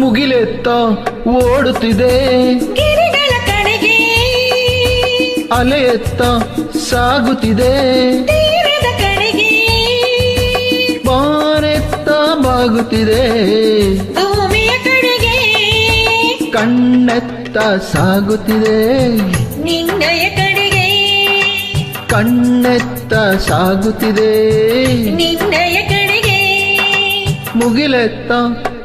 ಮುಗಿಲೆತ್ತ ಓಡುತ್ತಿದೆ. ಗಿರಿಗಳ ಕಡೆಗೆ ಅಲೆ ಎತ್ತ ಸಾಗುತ್ತಿದೆ. ತೀರದ ಕಡೆಗೆ ಬಾನೆತ್ತ ಬಾಗುತ್ತಿದೆ. ಭೂಮಿಯ ಕಡೆಗೆ ಕಣ್ಣೆತ್ತ ಸಾಗುತ್ತಿದೆ. ನಿನ್ನಯ ಕಡೆಗೆ ಕಣ್ಣೆತ್ತ ಸಾಗುತ್ತಿದೆ. ನಿನ್ನಯ ಕಡೆಗೆ ಮುಗಿಲೆತ್ತ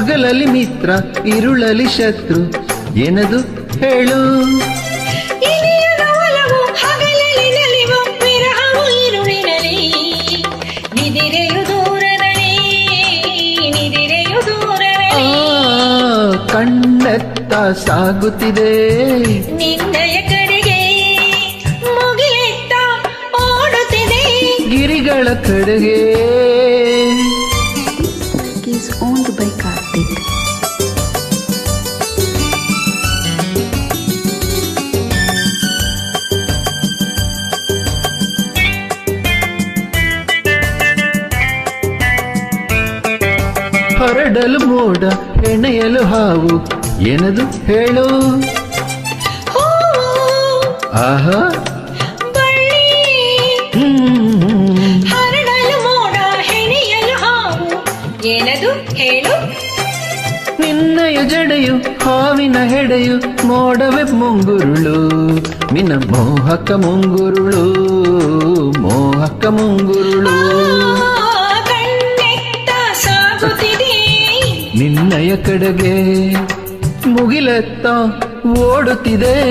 ಹಗಲಲ್ಲಿ ಮಿತ್ರ ಇರುಳಲಿ ಶತ್ರು. ಏನದು? ಹೇಳು. ಕಣ್ಣೆತ್ತ ಸಾಗುತ್ತಿದೆ. ನಿನ್ನಯ ಕಡೆಗೆ ಮುಗಿಲೆತ್ತ ಓಡುತ್ತಿದೆ. ಗಿರಿಗಳ ಕಡೆಗೆ is owned by Karthik. ಹೊರಡಲು ಮೋಡ ಹೆಣೆಯಲು ಹಾವು ಏನದು ಹೇಳು ಹೂವು ಆಹಾ ಏನದು? ಹೇಳು. ನಿನ್ನಯ ಜಡೆಯು ಹಾವಿನ ಹೆಡೆಯು ಮೋಡವೆ ಮುಂಗುರುಳು. ನಿನ್ನ ಮೋಹಕ ಮುಂಗುರುಳು ಮೋಹಕ ಮುಂಗುರುಳು. ನಿನ್ನಯ ಕಡೆಗೆ ಮುಗಿಲೆತ್ತ ಓಡುತ್ತಿದೆ.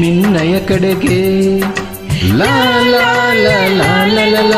ನಿನ್ನಯ ಕಡೆಗೆ. ಲಾ ಲಾ ಲಾ ಲಾ ಲಾ